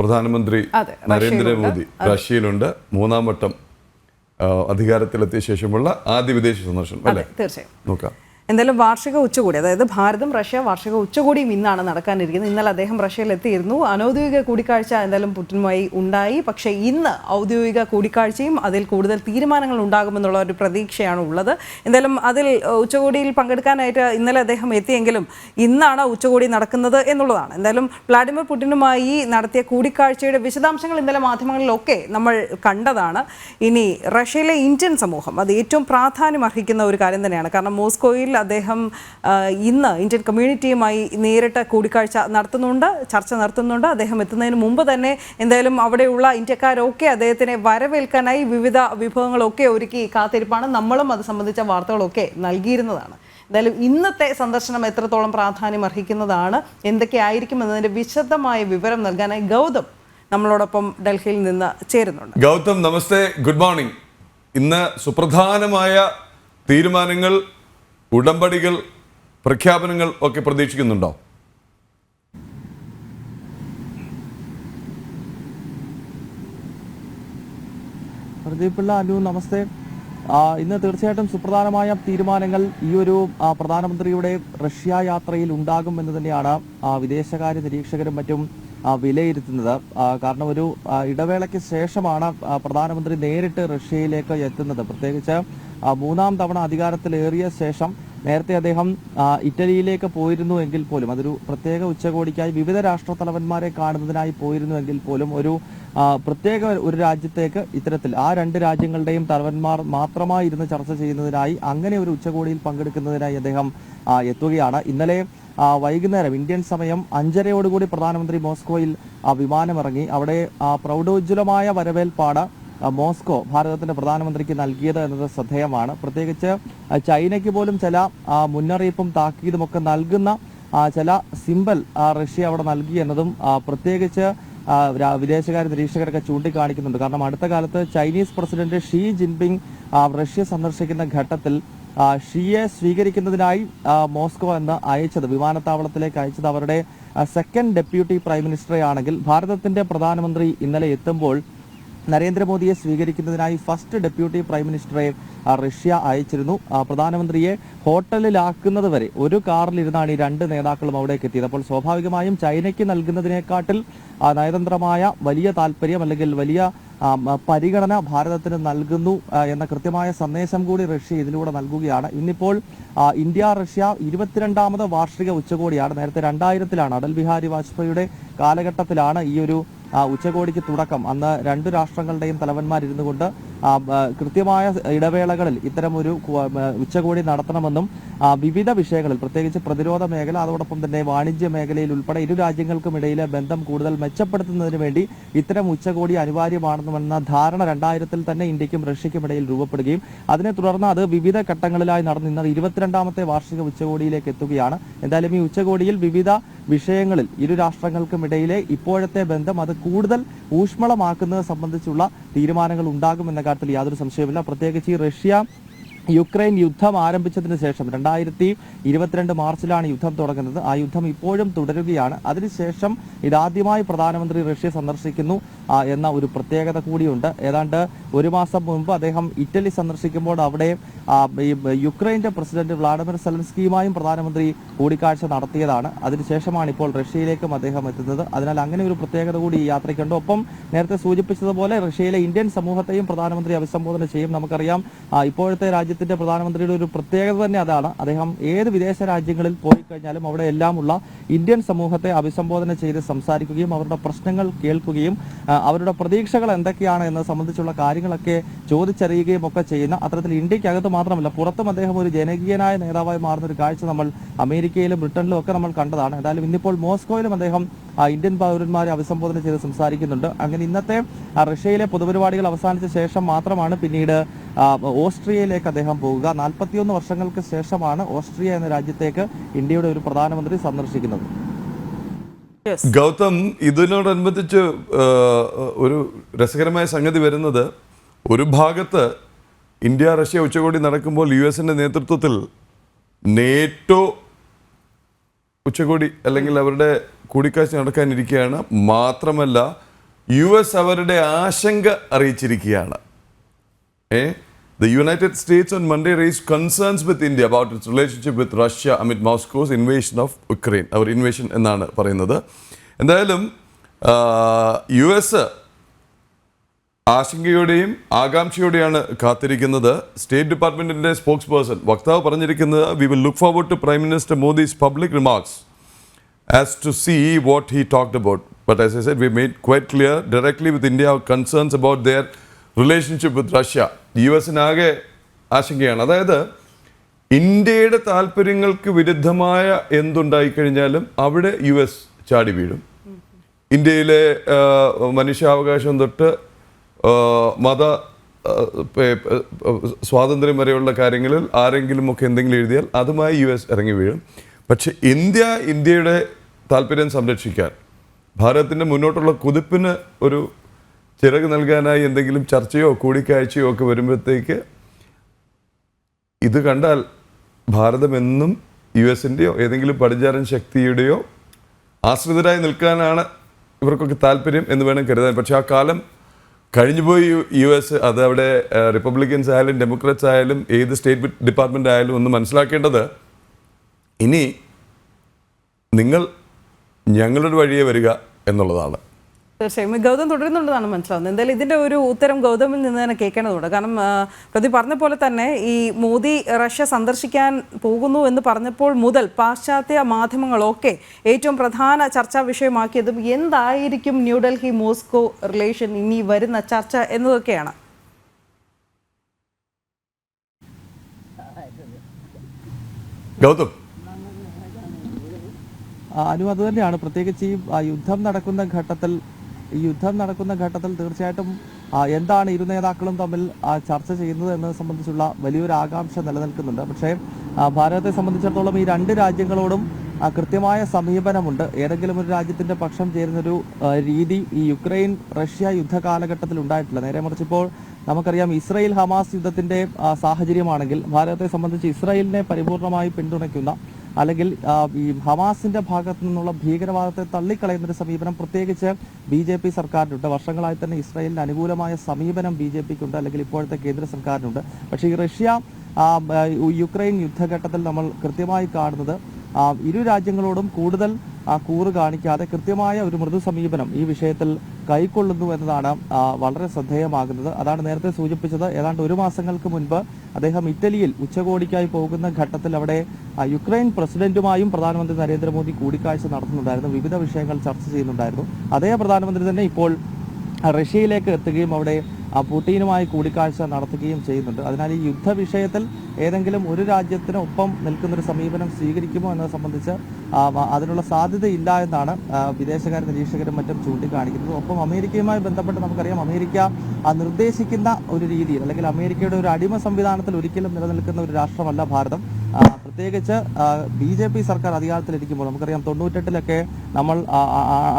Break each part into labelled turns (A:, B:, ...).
A: പ്രധാനമന്ത്രി നരേന്ദ്രമോദി റഷ്യയിലുണ്ട്. മൂന്നാം വട്ടം അധികാരത്തിലെത്തിയ ശേഷമുള്ള ആദ്യ വിദേശ സന്ദർശനം അല്ലേ?
B: തീർച്ചയായും.
A: നോക്കാം.
B: എന്തായാലും വാർഷിക ഉച്ചകോടി അതായത് ഭാരതം റഷ്യ വാർഷിക ഉച്ചകോടിയും ഇന്നാണ് നടക്കാനിരിക്കുന്നത്. ഇന്നലെ അദ്ദേഹം റഷ്യയിൽ എത്തിയിരുന്നു. അനൗദ്യോഗിക കൂടിക്കാഴ്ച എന്തായാലും പുടിനുമായി ഉണ്ടായി. പക്ഷേ ഇന്ന് ഔദ്യോഗിക കൂടിക്കാഴ്ചയും അതിൽ കൂടുതൽ തീരുമാനങ്ങൾ ഉണ്ടാകുമെന്നുള്ള ഒരു പ്രതീക്ഷയാണ് ഉള്ളത്. എന്തായാലും അതിൽ ഉച്ചകോടിയിൽ പങ്കെടുക്കാനായിട്ട് ഇന്നലെ അദ്ദേഹം എത്തിയെങ്കിലും ഇന്നാണ് ഉച്ചകോടി നടക്കുന്നത് എന്നുള്ളതാണ്. എന്തായാലും വ്ളാഡിമിർ പുടിനുമായി നടത്തിയ കൂടിക്കാഴ്ചയുടെ വിശദാംശങ്ങൾ ഇന്നലെ മാധ്യമങ്ങളിലൊക്കെ നമ്മൾ കണ്ടതാണ്. ഇനി റഷ്യയിലെ ഇന്ത്യൻ സമൂഹം അത് ഏറ്റവും പ്രാധാന്യം അർഹിക്കുന്ന ഒരു കാര്യം തന്നെയാണ്. കാരണം മോസ്കോയിൽ അദ്ദേഹം ഇന്ന് ഇന്ത്യൻ കമ്മ്യൂണിറ്റിയുമായി നേരിട്ട് കൂടിക്കാഴ്ച നടത്തുന്നുണ്ട് ചർച്ച നടത്തുന്നുണ്ട്. അദ്ദേഹം എത്തുന്നതിന് മുമ്പ് തന്നെ എന്തായാലും അവിടെയുള്ള ഇന്ത്യക്കാരൊക്കെ അദ്ദേഹത്തിനെ വരവേൽക്കാനായി വിവിധ വിഭവങ്ങളൊക്കെ ഒരുക്കി കാത്തിരിപ്പാണ്. നമ്മളും അത് സംബന്ധിച്ച വാർത്തകളൊക്കെ നൽകിയിരുന്നതാണ്. എന്തായാലും ഇന്നത്തെ സന്ദർശനം എത്രത്തോളം പ്രാധാന്യം അർഹിക്കുന്നതാണ് എന്തൊക്കെയായിരിക്കും എന്നതിന്റെ വിശദമായ വിവരം നൽകാനായി ഗൗതം നമ്മളോടൊപ്പം ഡൽഹിയിൽ നിന്ന് ചേരുന്നുണ്ട്.
A: ഗൗതം നമസ്തേ ഗുഡ് മോർണിംഗ്. ഇന്ന് സുപ്രധാനമായ തീരുമാനങ്ങൾ ഉടമ്പടികൾ പ്രഖ്യാപനങ്ങൾ ഒക്കെ പ്രതീക്ഷിക്കുന്നുണ്ടോ?
C: പ്രദീപ് പിള്ള അനു നമസ്തേ. ഇന്ന് തീർച്ചയായിട്ടും സുപ്രധാനമായ തീരുമാനങ്ങൾ ഈ ഒരു പ്രധാനമന്ത്രിയുടെ റഷ്യ യാത്രയിൽ ഉണ്ടാകും എന്ന് തന്നെയാണ് വിദേശകാര്യ നിരീക്ഷകരും മറ്റും വിലയിരുത്തുന്നത്. കാരണം ഒരു ഇടവേളയ്ക്ക് ശേഷമാണ് പ്രധാനമന്ത്രി നേരിട്ട് റഷ്യയിലേക്ക് എത്തുന്നത്. പ്രത്യേകിച്ച് മൂന്നാം തവണ അധികാരത്തിലേറിയ ശേഷം നേരത്തെ അദ്ദേഹം ഇറ്റലിയിലേക്ക് പോയിരുന്നു എങ്കിൽ പോലും അതൊരു പ്രത്യേക ഉച്ചകോടിക്കായി വിവിധ രാഷ്ട്ര തലവന്മാരെ കാണുന്നതിനായി പോയിരുന്നു എങ്കിൽ പോലും ഒരു പ്രത്യേക ഒരു രാജ്യത്തേക്ക് ഇത്തരത്തിൽ ആ രണ്ട് രാജ്യങ്ങളുടെയും തലവന്മാർ മാത്രമായി ഇരുന്ന് ചർച്ച ചെയ്യുന്നതിനായി അങ്ങനെ ഒരു ഉച്ചകോടിയിൽ പങ്കെടുക്കുന്നതിനായി അദ്ദേഹം എത്തുകയാണ്. ഇന്നലെ വൈകുന്നേരം ഇന്ത്യൻ സമയം അഞ്ചരയോടുകൂടി പ്രധാനമന്ത്രി മോസ്കോയിൽ വിമാനമിറങ്ങി. അവിടെ പ്രൗഢോജ്വലമായ വരവേൽപ്പാട് മോസ്കോ ഭാരതത്തിന്റെ പ്രധാനമന്ത്രിക്ക് നൽകിയത് എന്നത് ശ്രദ്ധേയമാണ്. പ്രത്യേകിച്ച് ചൈനയ്ക്ക് പോലും ചില മുന്നറിയിപ്പും താക്കീതും ഒക്കെ നൽകുന്ന ചില സിമ്പൽ റഷ്യ അവിടെ നൽകി എന്നതും പ്രത്യേകിച്ച് വിദേശകാര്യ നിരീക്ഷകരൊക്കെ ചൂണ്ടിക്കാണിക്കുന്നുണ്ട്. കാരണം അടുത്ത കാലത്ത് Chinese president Xi Jinping Russia സന്ദർശിക്കുന്ന ഘട്ടത്തിൽ ഷിയെ സ്വീകരിക്കുന്നതിനായി മോസ്കോ എന്ന് അയച്ചത് വിമാനത്താവളത്തിലേക്ക് അയച്ചത് അവരുടെ സെക്കൻഡ് ഡെപ്യൂട്ടി പ്രൈം മിനിസ്റ്ററെ ആണെങ്കിൽ ഭാരതത്തിന്റെ പ്രധാനമന്ത്രി ഇന്നലെ എത്തുമ്പോൾ നരേന്ദ്രമോദിയെ സ്വീകരിക്കുന്നതിനായി ഫസ്റ്റ് ഡെപ്യൂട്ടി പ്രൈം മിനിസ്റ്ററെ റഷ്യ അയച്ചിരുന്നു. പ്രധാനമന്ത്രിയെ ഹോട്ടലിലാക്കുന്നത് വരെ ഒരു കാറിലിരുന്നാണ് ഈ രണ്ട് നേതാക്കളും അവിടേക്ക് എത്തിയത്. അപ്പോൾ സ്വാഭാവികമായും ചൈനയ്ക്ക് നൽകുന്നതിനെക്കാട്ടിൽ നയതന്ത്രമായ വലിയ താല്പര്യം അല്ലെങ്കിൽ വലിയ പരിഗണന ഭാരതത്തിന് നൽകുന്നു എന്ന കൃത്യമായ സന്ദേശം കൂടി റഷ്യ ഇതിലൂടെ നൽകുകയാണ്. ഇന്നിപ്പോൾ ഇന്ത്യ റഷ്യ ഇരുപത്തിരണ്ടാമത് വാർഷിക ഉച്ചകോടിയാണ്. നേരത്തെ രണ്ടായിരത്തിലാണ് അടൽ ബിഹാരി വാജ്പേയിയുടെ കാലഘട്ടത്തിലാണ് ഈ ഒരു ഉച്ചകോടിക്ക് തുടക്കം. അന്ന് രണ്ടു രാഷ്ട്രങ്ങളുടെയും തലവന്മാരിരുന്നു കൊണ്ട് കൃത്യമായ ഇടവേളകളിൽ ഇത്തരം ഒരു ഉച്ചകോടി നടത്തണമെന്നും വിവിധ വിഷയങ്ങളിൽ പ്രത്യേകിച്ച് പ്രതിരോധ മേഖല അതോടൊപ്പം തന്നെ വാണിജ്യ മേഖലയിൽ ഉൾപ്പെടെ ഇരു രാജ്യങ്ങൾക്കും ഇടയിലെ ബന്ധം കൂടുതൽ മെച്ചപ്പെടുത്തുന്നതിന് വേണ്ടി ഇത്തരം ഉച്ചകോടി അനിവാര്യമാണെന്നുമെന്ന ധാരണ രണ്ടായിരത്തിൽ തന്നെ ഇന്ത്യക്കും റഷ്യയ്ക്കും ഇടയിൽ രൂപപ്പെടുകയും അതിനെ തുടർന്ന് അത് വിവിധ ഘട്ടങ്ങളിലായി നടന്നു ഇരുപത്തിരണ്ടാമത്തെ വാർഷിക ഉച്ചകോടിയിലേക്ക് എത്തുകയാണ്. എന്തായാലും ഈ ഉച്ചകോടിയിൽ വിവിധ വിഷയങ്ങളിൽ ഇരു രാഷ്ട്രങ്ങൾക്കും ഇടയിലെ ഇപ്പോഴത്തെ ബന്ധം അത് കൂടുതൽ ഊഷ്മളമാക്കുന്നത് സംബന്ധിച്ചുള്ള തീരുമാനങ്ങൾ ഉണ്ടാകുമെന്ന കാര്യത്തിൽ യാതൊരു സംശയവുമില്ല. പ്രത്യേകിച്ച് ഈ റഷ്യ യുക്രൈൻ യുദ്ധം ആരംഭിച്ചതിന് ശേഷം രണ്ടായിരത്തി ഇരുപത്തിരണ്ട് മാർച്ചിലാണ് യുദ്ധം തുടങ്ങുന്നത്. ആ യുദ്ധം ഇപ്പോഴും തുടരുകയാണ്. അതിനുശേഷം ഇതാദ്യമായി പ്രധാനമന്ത്രി റഷ്യ സന്ദർശിക്കുന്നു എന്ന ഒരു പ്രത്യേകത കൂടിയുണ്ട്. ഏതാണ്ട് ഒരു മാസം മുൻപ് അദ്ദേഹം ഇറ്റലി സന്ദർശിക്കുമ്പോൾ അവിടെ യുക്രൈന്റെ പ്രസിഡന്റ് വ്ളാഡിമിർ സെലൻസ്കിയുമായും പ്രധാനമന്ത്രി കൂടിക്കാഴ്ച നടത്തിയതാണ്. അതിനുശേഷമാണ് ഇപ്പോൾ റഷ്യയിലേക്കും അദ്ദേഹം എത്തുന്നത്. അതിനാൽ അങ്ങനെ ഒരു പ്രത്യേകത കൂടി ഈ യാത്രയ്ക്കുണ്ട്. ഒപ്പം നേരത്തെ സൂചിപ്പിച്ചതുപോലെ റഷ്യയിലെ ഇന്ത്യൻ സമൂഹത്തെയും പ്രധാനമന്ത്രി അഭിസംബോധന ചെയ്യും. നമുക്കറിയാം ഇപ്പോഴത്തെ ഇപ്പോഴത്തെ രാജ്യത്തിന്റെ പ്രധാനമന്ത്രിയുടെ ഒരു പ്രത്യേകത തന്നെ അതാണ്. അദ്ദേഹം ഏത് വിദേശ രാജ്യങ്ങളിൽ പോയി കഴിഞ്ഞാലും അവിടെ എല്ലാമുള്ള ഇന്ത്യൻ സമൂഹത്തെ അഭിസംബോധന ചെയ്ത് സംസാരിക്കുകയും അവരുടെ പ്രശ്നങ്ങൾ കേൾക്കുകയും അവരുടെ പ്രതീക്ഷകൾ എന്തൊക്കെയാണ് എന്നത് സംബന്ധിച്ചുള്ള കാര്യങ്ങളൊക്കെ ചോദിച്ചറിയുകയും ഒക്കെ ചെയ്യുന്ന അത്തരത്തിൽ ഇന്ത്യക്കകത്ത് മാത്രമല്ല പുറത്തും അദ്ദേഹം ഒരു ജനകീയനായ നേതാവായി മാറുന്ന ഒരു കാഴ്ച നമ്മൾ അമേരിക്കയിലും ബ്രിട്ടനിലും ഒക്കെ നമ്മൾ കണ്ടതാണ്. എന്തായാലും ഇന്നിപ്പോൾ മോസ്കോയിലും അദ്ദേഹം ഇന്ത്യൻ പൗരന്മാരെ അഭിസംബോധന ചെയ്ത് സംസാരിക്കുന്നുണ്ട്. അങ്ങനെ ഇന്നത്തെ റഷ്യയിലെ പൊതുപരിപാടികൾ അവസാനിച്ച ശേഷം മാത്രമാണ് പിന്നീട് ഓസ്ട്രിയയിലേക്ക് അദ്ദേഹം പോകുക നാൽപ്പത്തിയൊന്ന് വർഷങ്ങൾക്ക് ശേഷമാണ് ഓസ്ട്രിയ എന്ന രാജ്യത്തേക്ക് ഇന്ത്യയുടെ ഒരു പ്രധാനമന്ത്രി സന്ദർശിക്കുന്നത്.
A: ഗൗതം ഇതിനോടനുബന്ധിച്ച് ഒരു രസകരമായ സംഗതി വരുന്നത് ഒരു ഭാഗത്ത് ഇന്ത്യ റഷ്യ ഉച്ചകോടി നടക്കുമ്പോൾ യു എസിന്റെ നേതൃത്വത്തിൽ നേറ്റോ ഉച്ചകോടി അല്ലെങ്കിൽ അവരുടെ കൂടിക്കാഴ്ച നടക്കാനിരിക്കുകയാണ്. മാത്രമല്ല യു എസ് അവരുടെ ആശങ്ക അറിയിച്ചിരിക്കുകയാണ്. Eh? The United States on Monday raised concerns with India about its relationship with Russia amid Moscow's invasion of Ukraine. അവർ ഇൻവേഷൻ എന്നാണ് പറയുന്നത് എന്തായാലും യു എസ് ആശങ്കയോടെയും ആകാംക്ഷയോടെയാണ് കാത്തിരിക്കുന്നത് സ്റ്റേറ്റ് ഡിപ്പാർട്ട്മെന്റിന്റെ സ്പോക്സ് പേഴ്സൺ വക്താവ് പറഞ്ഞിരിക്കുന്നത് we will look forward to prime minister Modi's public remarks to see what he talked about. But as I said, we made quite clear directly with India our concerns about their relationship with Russia. U എസിനാകെ ആശങ്കയാണ്. അതായത് ഇന്ത്യയുടെ താല്പര്യങ്ങൾക്ക് വിരുദ്ധമായ എന്തുണ്ടായിക്കഴിഞ്ഞാലും അവിടെ U S ചാടി വീഴും. ഇന്ത്യയിലെ മനുഷ്യാവകാശം തൊട്ട് മത സ്വാതന്ത്ര്യം വരെയുള്ള കാര്യങ്ങളിൽ ആരെങ്കിലുമൊക്കെ എന്തെങ്കിലും എഴുതിയാൽ അതുമായി യു എസ് ഇറങ്ങി വീഴും. പക്ഷെ ഇന്ത്യ ഇന്ത്യയുടെ താല്പര്യം സംരക്ഷിക്കാൻ ഭാരതത്തിന്റെ മുന്നോട്ടുള്ള കുതിപ്പിന് ഒരു ചിറക് നൽകാനായി എന്തെങ്കിലും ചർച്ചയോ കൂടിക്കാഴ്ചയോ ഒക്കെ വരുമ്പോഴത്തേക്ക് ഇത് കണ്ടാൽ ഭാരതമെന്നും യു എസിന്റെയോ ഏതെങ്കിലും പടിഞ്ഞാറൻ ശക്തിയുടെയോ ആശ്രിതരായി നിൽക്കാനാണ് ഇവർക്കൊക്കെ താല്പര്യം എന്ന് വേണം കരുതാൻ. പക്ഷേ ആ കാലം കഴിഞ്ഞുപോയി യു- എസ് അത് അവിടെ റിപ്പബ്ലിക്കൻസ് ആയാലും ഡെമോക്രാറ്റ്സ് ആയാലും ഏത് സ്റ്റേറ്റ് ഡിപ്പാർട്ട്മെന്റ് ആയാലും ഒന്ന് മനസ്സിലാക്കേണ്ടത് ഇനി നിങ്ങൾ ഞങ്ങളുടെ വഴിയെ വരിക എന്നുള്ളതാണ്.
B: തീർച്ചയായും. ഗൗതം തുടരുന്നുണ്ടെന്നാണ് മനസ്സിലാവുന്നത്. എന്തായാലും ഇതിന്റെ ഒരു ഉത്തരം ഗൗതമിൽ നിന്ന് തന്നെ കേൾക്കേണ്ടതുണ്ട്. കാരണം പ്രതി പറഞ്ഞ പോലെ തന്നെ ഈ മോദി റഷ്യ സന്ദർശിക്കാൻ പോകുന്നു എന്ന് പറഞ്ഞപ്പോൾ മുതൽ പാശ്ചാത്യ മാധ്യമങ്ങളൊക്കെ ഏറ്റവും പ്രധാന ചർച്ചാ വിഷയമാക്കിയതും എന്തായിരിക്കും ന്യൂഡൽഹി മോസ്കോ റിലേഷൻ ഇനി വരുന്ന ചർച്ച എന്നതൊക്കെയാണ്.
A: ഗൗതം.
C: ആ, അനു അത് തന്നെയാണ്. പ്രത്യേകിച്ച് ഈ യുദ്ധം നടക്കുന്ന ഘട്ടത്തിൽ ഈ യുദ്ധം നടക്കുന്ന ഘട്ടത്തിൽ തീർച്ചയായിട്ടും എന്താണ് ഇരു നേതാക്കളും തമ്മിൽ ചർച്ച ചെയ്യുന്നത് എന്നത് സംബന്ധിച്ചുള്ള വലിയൊരു ആകാംക്ഷ നിലനിൽക്കുന്നുണ്ട്. പക്ഷേ ഭാരതത്തെ സംബന്ധിച്ചിടത്തോളം ഈ രണ്ട് രാജ്യങ്ങളോടും കൃത്യമായ സമീപനമുണ്ട്. ഏതെങ്കിലും ഒരു രാജ്യത്തിന്റെ പക്ഷം ചേരുന്നൊരു രീതി ഈ യുക്രൈൻ റഷ്യ യുദ്ധ കാലഘട്ടത്തിൽ ഉണ്ടായിട്ടില്ല. നേരെ മറിച്ച് ഇപ്പോൾ നമുക്കറിയാം ഇസ്രായേൽ ഹമാസ് യുദ്ധത്തിന്റെ സാഹചര്യമാണെങ്കിൽ ഭാരതത്തെ സംബന്ധിച്ച് ഇസ്രായേലിനെ പരിപൂർണമായി പിന്തുണയ്ക്കുന്ന അല്ലെങ്കിൽ ഈ ഹമാസിന്റെ ഭാഗത്തു നിന്നുള്ള ഭീകരവാദത്തെ തള്ളിക്കളയുന്ന ഒരു സമീപനം പ്രത്യേകിച്ച് ബി ജെ പി സർക്കാരിനുണ്ട്. വർഷങ്ങളായി തന്നെ ഇസ്രായേലിന് അനുകൂലമായ സമീപനം ബി ജെ പിക്കുണ്ട് അല്ലെങ്കിൽ ഇപ്പോഴത്തെ കേന്ദ്ര സർക്കാരിനുണ്ട്. പക്ഷേ ഈ റഷ്യ യുക്രൈൻ യുദ്ധഘട്ടത്തിൽ നമ്മൾ കൃത്യമായി കാണുന്നത് ഇരു രാജ്യങ്ങളോടും കൂടുതൽ കൂറ് കാണിക്കാതെ കൃത്യമായ ഒരു മൃദു സമീപനം ഈ വിഷയത്തിൽ കൈക്കൊള്ളുന്നു എന്നതാണ് വളരെ ശ്രദ്ധേയമാകുന്നത്. അതാണ് നേരത്തെ സൂചിപ്പിച്ചത്. ഏതാണ്ട് ഒരു മാസങ്ങൾക്ക് മുൻപ് അദ്ദേഹം ഇറ്റലിയിൽ ഉച്ചകോടിക്കായി പോകുന്ന ഘട്ടത്തിൽ അവിടെ യുക്രൈൻ പ്രസിഡന്റുമായും പ്രധാനമന്ത്രി നരേന്ദ്രമോദി കൂടിക്കാഴ്ച നടത്തുന്നുണ്ടായിരുന്നു. വിവിധ വിഷയങ്ങൾ ചർച്ച ചെയ്യുന്നുണ്ടായിരുന്നു. അതേ പ്രധാനമന്ത്രി തന്നെ ഇപ്പോൾ റഷ്യയിലേക്ക് എത്തുകയും അവിടെ പുട്ടീനുമായി കൂടിക്കാഴ്ച നടത്തുകയും ചെയ്യുന്നുണ്ട്. അതിനാൽ ഈ യുദ്ധ വിഷയത്തിൽ ഏതെങ്കിലും ഒരു രാജ്യത്തിനൊപ്പം നിൽക്കുന്നൊരു സമീപനം സ്വീകരിക്കുമോ എന്നത് സംബന്ധിച്ച് അതിനുള്ള സാധ്യതയില്ല എന്നാണ് വിദേശകാര്യ നിരീക്ഷകരും മറ്റും ചൂണ്ടിക്കാണിക്കുന്നത്. ഒപ്പം അമേരിക്കയുമായി ബന്ധപ്പെട്ട് നമുക്കറിയാം അമേരിക്ക നിർദ്ദേശിക്കുന്ന ഒരു രീതിയിൽ അല്ലെങ്കിൽ അമേരിക്കയുടെ ഒരു അടിമ സംവിധാനത്തിൽ ഒരിക്കലും നിലനിൽക്കുന്ന ഒരു രാഷ്ട്രമല്ല ഭാരതം. പ്രത്യേകിച്ച് ബി ജെ പി സർക്കാർ അധികാരത്തിലിരിക്കുമ്പോൾ നമുക്കറിയാം തൊണ്ണൂറ്റെട്ടിലൊക്കെ നമ്മൾ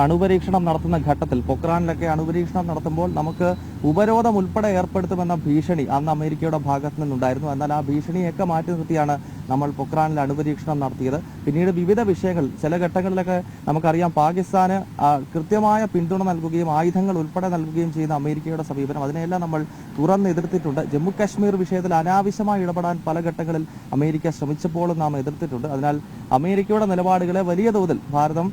C: അണുപരീക്ഷണം നടത്തുന്ന ഘട്ടത്തിൽ പൊക്രാനിലൊക്കെ അണുപരീക്ഷണം നടത്തുമ്പോൾ നമുക്ക് ഉപരോധം ഉൾപ്പെടെ ഏർപ്പെടുത്തുമെന്ന ഭീഷണി അന്ന് അമേരിക്കയുടെ ഭാഗത്ത് നിന്നുണ്ടായിരുന്നു. എന്നാൽ ആ ഭീഷണിയൊക്കെ മാറ്റി നിർത്തിയാണ് നമ്മൾ പൊക്രാനിൽ അണുപരീക്ഷണം നടത്തിയത്. പിന്നീട് വിവിധ വിഷയങ്ങൾ ചില ഘട്ടങ്ങളിലൊക്കെ നമുക്കറിയാം പാകിസ്ഥാന് കൃത്യമായ പിന്തുണ നൽകുകയും ആയുധങ്ങൾ ഉൾപ്പെടെ നൽകുകയും ചെയ്യുന്ന അമേരിക്കയുടെ സമീപനം. അതിനെയെല്ലാം നമ്മൾ തുറന്ന് എതിർത്തിട്ടുണ്ട്. ജമ്മു കാശ്മീർ വിഷയത്തിൽ അനാവശ്യമായി ഇടപെടാൻ പല ഘട്ടങ്ങളിൽ അമേരിക്ക ശ്രമിച്ചപ്പോഴും നാം എതിർത്തിട്ടുണ്ട്. അതിനാൽ അമേരിക്കയുടെ നിലപാടുകളെ വലിയ തോതിൽ ഭാരതം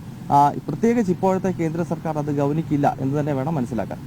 C: പ്രത്യേകിച്ച് ഇപ്പോഴത്തെ കേന്ദ്ര സർക്കാർ അത് ഗൗനിക്കില്ല എന്ന് തന്നെ വേണം മനസ്സിലാക്കാൻ.